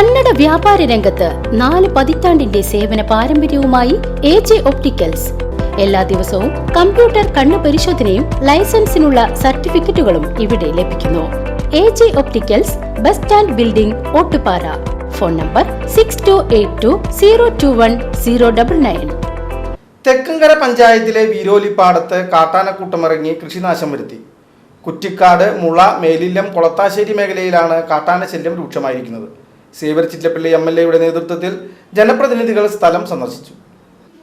കന്നഡ വ്യാപാര രംഗത്ത് നാല് പതിറ്റാണ്ടിന്റെ സേവന പാരമ്പര്യവുമായി എ ജെ ഒപ്റ്റിക്കൽസ്. എല്ലാ ദിവസവും കമ്പ്യൂട്ടർ കണ്ണു പരിശോധനയും ലൈസൻസിനുള്ള സർട്ടിഫിക്കറ്റുകളും ഇവിടെ ലഭിക്കുന്നു. A J opticals bus stand building Ottupara. Phone number six two eight two zero two one zero double nine Thekkankara പഞ്ചായത്തിലെ വീരോലിപ്പാടത്ത് കാട്ടാനക്കൂട്ടമിറങ്ങി കൃഷിനാശം വരുത്തി. കുറ്റിക്കാട് മുള മേലില്ലം കൊളത്താശ്ശേരി മേഖലയിലാണ് കാട്ടാന ശല്യം രൂക്ഷമായിരിക്കുന്നത്. സേവർ ചിറ്റപ്പള്ളി എം എൽ എയുടെ നേതൃത്വത്തിൽ ജനപ്രതിനിധികൾ സ്ഥലം സന്ദർശിച്ചു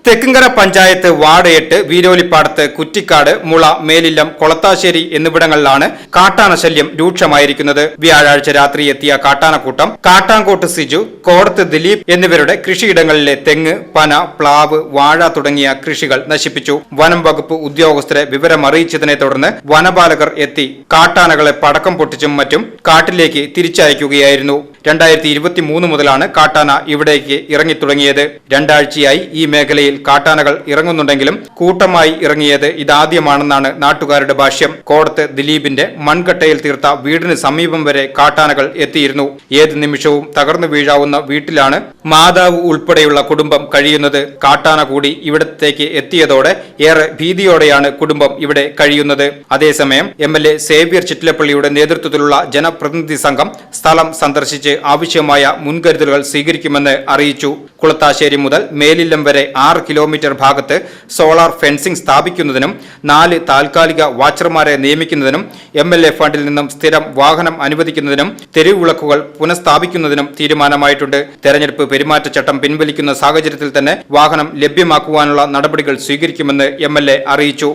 തെക്കുംകര പഞ്ചായത്ത് വാർഡ് എട്ട് വീരോലിപ്പാടത്ത് കുറ്റിക്കാട് മുള മേലില്ലം കൊളത്താശ്ശേരി എന്നിവിടങ്ങളിലാണ് കാട്ടാന ശല്യം രൂക്ഷമായിരിക്കുന്നത്. വ്യാഴാഴ്ച രാത്രി എത്തിയ കാട്ടാനക്കൂട്ടം കാട്ടാങ്കോട്ട് സിജു കോടത്ത് ദിലീപ് എന്നിവരുടെ കൃഷിയിടങ്ങളിലെ തെങ്ങ് പന പ്ലാവ് വാഴ തുടങ്ങിയ കൃഷികൾ നശിപ്പിച്ചു. വനം വകുപ്പ് ഉദ്യോഗസ്ഥരെ വിവരമറിയിച്ചതിനെ തുടർന്ന് വനപാലകർ എത്തി കാട്ടാനകളെ പടക്കം പൊട്ടിച്ചും മറ്റും കാട്ടിലേക്ക് തിരിച്ചയക്കുകയായിരുന്നു. രണ്ടായിരത്തി ഇരുപത്തി മൂന്ന് മുതലാണ് കാട്ടാന ഇവിടേക്ക് ഇറങ്ങിത്തുടങ്ങിയത്. രണ്ടാഴ്ചയായി ഈ മേഖലയിൽ കാട്ടാനകൾ ഇറങ്ങുന്നുണ്ടെങ്കിലും കൂട്ടമായി ഇറങ്ങിയത് ഇതാദ്യമാണെന്നാണ് നാട്ടുകാരുടെ ഭാഷ്യം. കോടത്ത് ദിലീപിന്റെ മൺകട്ടയിൽ തീർത്ത വീടിന് സമീപം വരെ കാട്ടാനകൾ എത്തിയിരുന്നു. ഏത് നിമിഷവും തകർന്നു വീഴാവുന്ന വീട്ടിലാണ് മാതാവ് ഉൾപ്പെടെയുള്ള കുടുംബം കഴിയുന്നത്. കാട്ടാന കൂടി ഇവിടത്തേക്ക് എത്തിയതോടെ ഏറെ ഭീതിയോടെയാണ് കുടുംബം ഇവിടെ കഴിയുന്നത്. അതേസമയം എം എൽ എ സേവ്യർ ചിറ്റിലപ്പള്ളിയുടെ നേതൃത്വത്തിലുള്ള ജനപ്രതിനിധി സംഘം സ്ഥലം സന്ദർശിച്ച് ആവശ്യമായ മുൻകരുതലുകൾ സ്വീകരിക്കുമെന്ന് അറിയിച്ചു. കുളത്താശ്ശേരി മുതൽ മേലില്ലം വരെ ആറ് കിലോമീറ്റർ ഭാഗത്ത് സോളാർ ഫെൻസിംഗ് സ്ഥാപിക്കുന്നതിനും നാല് താൽക്കാലിക വാച്ചർമാരെ നിയമിക്കുന്നതിനും എം എൽ എ ഫണ്ടിൽ നിന്നും സ്ഥിരം വാഹനം അനുവദിക്കുന്നതിനും തെരുവിളക്കുകൾ പുനഃസ്ഥാപിക്കുന്നതിനും തീരുമാനമായിട്ടുണ്ട്. തെരഞ്ഞെടുപ്പ് പെരുമാറ്റച്ചട്ടം പിൻവലിക്കുന്ന സാഹചര്യത്തിൽ തന്നെ വാഹനം ലഭ്യമാക്കുവാനുള്ള നടപടികൾ സ്വീകരിക്കുമെന്ന് എം അറിയിച്ചു.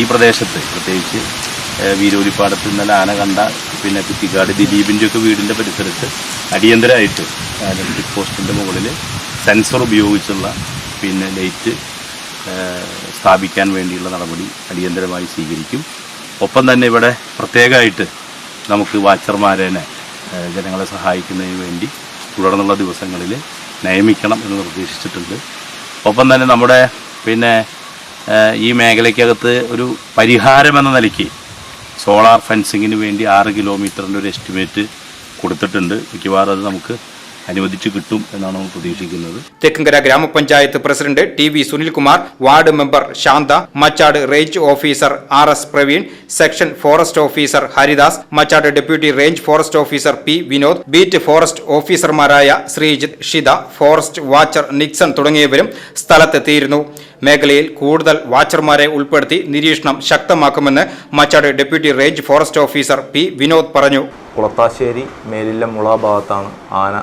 ഈ പ്രദേശത്ത് പ്രത്യേകിച്ച് വീരൂരിപ്പാടത്ത് ഇന്നലെ ആന കണ്ട പിന്നെ കുറ്റിക്കാട് ദിലീപിന്റെ ഒക്കെ വീടിന്റെ പരിസരത്ത് അടിയന്തരമായിട്ട് പോസ്റ്റിന്റെ മുകളിൽ സെൻസർ ഉപയോഗിച്ചുള്ള പിന്നെ ലൈറ്റ് സ്ഥാപിക്കാൻ വേണ്ടിയുള്ള നടപടി അടിയന്തരമായി സ്വീകരിക്കും. ഒപ്പം തന്നെ ഇവിടെ പ്രത്യേകമായിട്ട് നമുക്ക് വാച്ചർമാരേനെ ജനങ്ങളെ സഹായിക്കുന്നതിന് വേണ്ടി തുടർന്നുള്ള ദിവസങ്ങളിൽ നിയമിക്കണം എന്ന് നിർദ്ദേശിച്ചിട്ടുണ്ട്. ഒപ്പം തന്നെ നമ്മുടെ പിന്നെ ഈ മേഖലയ്ക്കകത്ത് ഒരു പരിഹാരം എന്ന നിലയ്ക്ക് സോളാർ ഫെൻസിങ്ങിന് വേണ്ടി ആറ് കിലോമീറ്ററിന്റെ ഒരു എസ്റ്റിമേറ്റ് കൊടുത്തിട്ടുണ്ട്. മിക്കവാറും അത് നമുക്ക് അനുവദിച്ച് കിട്ടും എന്നാണ് നമ്മൾ പ്രതീക്ഷിക്കുന്നത്. തെക്കങ്കര ഗ്രാമപഞ്ചായത്ത് president T V Sunilkumar ward member Shantha Machad range officer R S Praveen section forest officer Haridas Machad deputy range forest officer P Vinod beat forest ഓഫീസർമാരായ Sreejith Shitha forest watcher Nixon തുടങ്ങിയവരും സ്ഥലത്തെത്തിയിരുന്നു. മേഖലയിൽ കൂടുതൽ വാച്ചർമാരെ ഉൾപ്പെടുത്തി നിരീക്ഷണം ശക്തമാക്കുമെന്ന് Machad deputy range forest officer P Vinod പറഞ്ഞു. കുളത്താശ്ശേരി മേലില്ല മുള ഭാഗത്താണ് ആന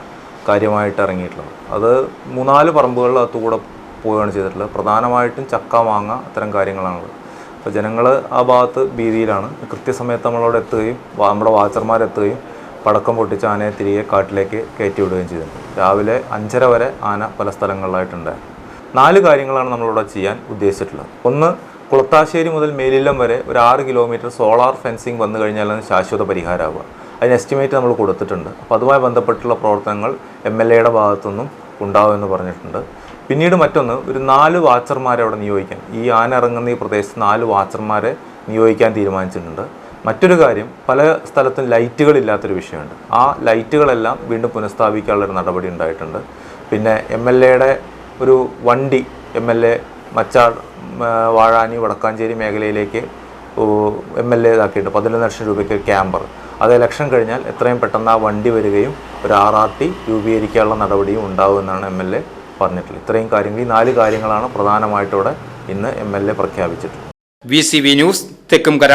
കാര്യമായിട്ട് ഇറങ്ങിയിട്ടുള്ളത്. അത് മൂന്നാൽ പറമ്പുകളിൽ കൂടെ പോവുകയാണ് ചെയ്തിട്ടുള്ളത്. പ്രധാനമായിട്ടും ചക്ക മാങ്ങ അത്തരം കാര്യങ്ങളാണുള്ളത്. അപ്പോൾ ജനങ്ങൾ ആ ഭാഗത്ത് ഭീതിയിലാണ്. കൃത്യസമയത്ത് നമ്മളവിടെ എത്തുകയും നമ്മുടെ വാച്ചർമാരെത്തുകയും പടക്കം പൊട്ടിച്ച് ആനയെ തിരികെ കാട്ടിലേക്ക് കയറ്റി വിടുകയും ചെയ്തിട്ടുണ്ട്. രാവിലെ അഞ്ചര വരെ ആന പല സ്ഥലങ്ങളിലായിട്ടുണ്ട് നാല് കാര്യങ്ങളാണ് നമ്മളിവിടെ ചെയ്യാൻ ഉദ്ദേശിച്ചിട്ടുള്ളത്. ഒന്ന് കുളത്താശ്ശേരി മുതൽ മേലില്ലം വരെ ഒരു ആറ് കിലോമീറ്റർ സോളാർ ഫെൻസിങ് വന്നു കഴിഞ്ഞാൽ അതിന് ശാശ്വത പരിഹാരമാവുക. അതിന് എസ്റ്റിമേറ്റ് നമ്മൾ കൊടുത്തിട്ടുണ്ട്. അപ്പോൾ അതുമായി ബന്ധപ്പെട്ടുള്ള പ്രവർത്തനങ്ങൾ എം എൽ എയുടെ ഭാഗത്തുനിന്നും ഉണ്ടാവുമെന്ന് പറഞ്ഞിട്ടുണ്ട്. പിന്നീട് മറ്റൊന്ന് ഒരു നാല് വാച്ചർമാരെ അവിടെ നിയോഗിക്കാൻ. ഈ ആന ഇറങ്ങുന്ന ഈ പ്രദേശത്ത് നാല് വാച്ചർമാരെ നിയോഗിക്കാൻ തീരുമാനിച്ചിട്ടുണ്ട്. മറ്റൊരു കാര്യം പല സ്ഥലത്തും ലൈറ്റുകളില്ലാത്തൊരു വിഷയമുണ്ട്. ആ ലൈറ്റുകളെല്ലാം വീണ്ടും പുനഃസ്ഥാപിക്കാനുള്ളൊരു നടപടി ഉണ്ടായിട്ടുണ്ട്. പിന്നെ എം എൽ എയുടെ ഒരു വണ്ടി M L A Machad Vazhani Vadakkanchery മേഖലയിലേക്ക് എം എൽ എ ഇതാക്കിയിട്ട് പതിനൊന്ന് ലക്ഷം രൂപയ്ക്ക് ക്യാമ്പർ. അത് ഇലക്ഷൻ കഴിഞ്ഞാൽ എത്രയും പെട്ടെന്ന് ആ വണ്ടി വരികയും ഒരു ആർ ആർ ടി രൂപീകരിക്കാനുള്ള നടപടിയും ഉണ്ടാകുമെന്നാണ് എം എൽ എ പറഞ്ഞിട്ടുള്ളത്. ഇത്രയും കാര്യങ്ങൾ ഈ നാല് കാര്യങ്ങളാണ് പ്രധാനമായിട്ടൂടെ ഇന്ന് M L A പ്രഖ്യാപിച്ചിട്ടുള്ളത്. V C V news Thekkumkara